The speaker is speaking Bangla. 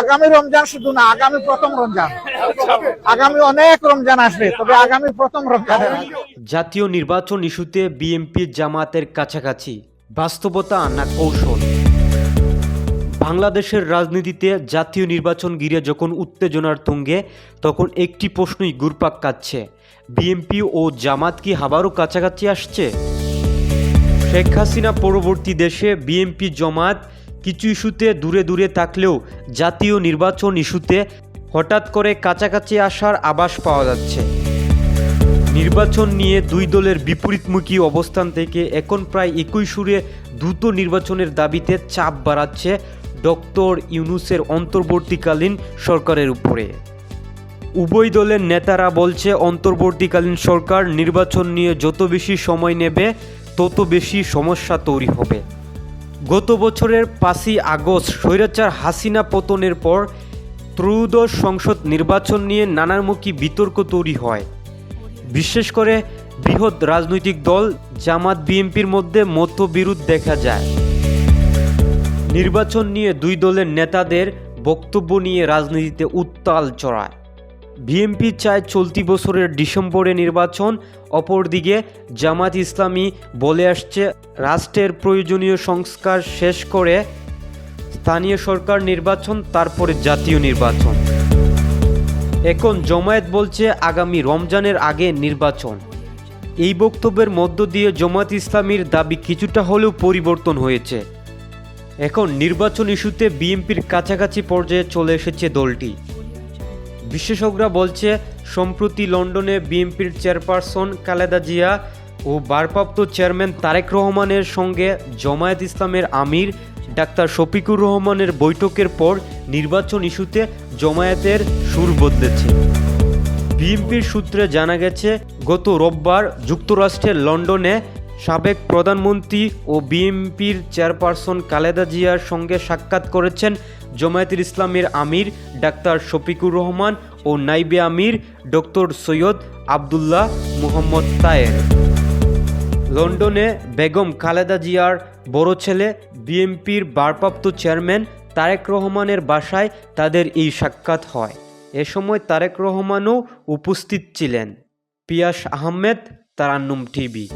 আগামী রমজান শুধু না, আগামী প্রথম রমজান। আগামী অনেক রমজান আসবে, তবে আগামী প্রথম রমজানের আগে। জাতীয় নির্বাচন ইস্যুতে বিএনপি জামাতের কাছাকাছি, বাস্তবতা না কৌশল? বাংলাদেশের রাজনীতিতে জাতীয় নির্বাচন ঘিরে যখন উত্তেজনার তুঙ্গে, তখন একটি প্রশ্নই ঘুরপাক কাচ্ছে বিএনপি ও জামাত কি হাবারও কাছাকাছি আসছে? শেখ হাসিনা পরবর্তী দেশে বিএনপি জমাত কিছু ইস্যুতে দূরে দূরে থাকলেও জাতীয় নির্বাচন ইস্যুতে হঠাৎ করে কাছাকাছি আসার আভাস পাওয়া যাচ্ছে। নির্বাচন নিয়ে দুই দলের বিপরীতমুখী অবস্থান থেকে এখন প্রায় একই সুরে দ্রুত নির্বাচনের দাবিতে চাপ বাড়াচ্ছে ডক্টর ইউনুসের অন্তর্বর্তীকালীন সরকারের উপরে। উভয় দলের নেতারা বলছে, অন্তর্বর্তীকালীন সরকার নির্বাচন নিয়ে যত বেশি সময় নেবে, তত বেশি সমস্যা তৈরি হবে। গত বছরের পাঁচই আগস্ট স্বৈরাচার হাসিনা পতনের পর ত্রয়োদশ সংসদ নির্বাচন নিয়ে নানামুখী বিতর্ক তৈরি হয়। বিশেষ করে বৃহৎ রাজনৈতিক দল জামাত বিএনপির মধ্যে মতবিরোধ দেখা যায়। নির্বাচন নিয়ে দুই দলের নেতাদের বক্তব্য নিয়ে রাজনীতিতে উত্তাল চড়ায়। বিএনপি চায় চলতি বছরের ডিসেম্বরে নির্বাচন, অপরদিকে জামাত ইসলামী বলে আসছে রাষ্ট্রের প্রয়োজনীয় সংস্কার শেষ করে স্থানীয় সরকার নির্বাচন, তারপরে জাতীয় নির্বাচন। এখন জমায়েত বলছে আগামী রমজানের আগে নির্বাচন। এই বক্তব্যের মধ্য দিয়ে জমাত ইসলামীর দাবি কিছুটা হলেও পরিবর্তন হয়েছে। এখন নির্বাচন ইস্যুতে বিএনপির কাছাকাছি পর্যায়ে চলে এসেছে দলটি। বিশেষজ্ঞরা বলছে, সম্প্রতি লন্ডনে বিএনপির চেয়ারপারসন খালেদা জিয়া ও ভারপ্রাপ্ত চেয়ারম্যান তারেক রহমানের সঙ্গে জমায়েত ইসলামের আমির ডাক্তার শফিকুর রহমানের বৈঠকের পর নির্বাচন ইস্যুতে জমায়েতের সুর বদলেছে। বিএনপির সূত্রে জানা গেছে, গত রোববার যুক্তরাষ্ট্রের লন্ডনে সাবেক প্রধানমন্ত্রী ও বিএনপির চেয়ারপারসন খালেদা জিয়ার সঙ্গে সাক্ষাৎ করেছেন জমায়েতের ইসলামের আমির ডাক্তার শফিকুর রহমান ও নাইবে আমির ডক্টর সৈয়দ আবদুল্লাহ মুহম্মদ তায়ের। লন্ডনে বেগম খালেদা জিয়ার বড় ছেলে, বিএনপির ভারপ্রাপ্ত চেয়ারম্যান তারেক রহমানের বাসায় তাদের এই সাক্ষাৎ হয়। এ সময় তারেক রহমানও উপস্থিত ছিলেন। পিয়াস আহমেদ, তারান্নুম টিভি।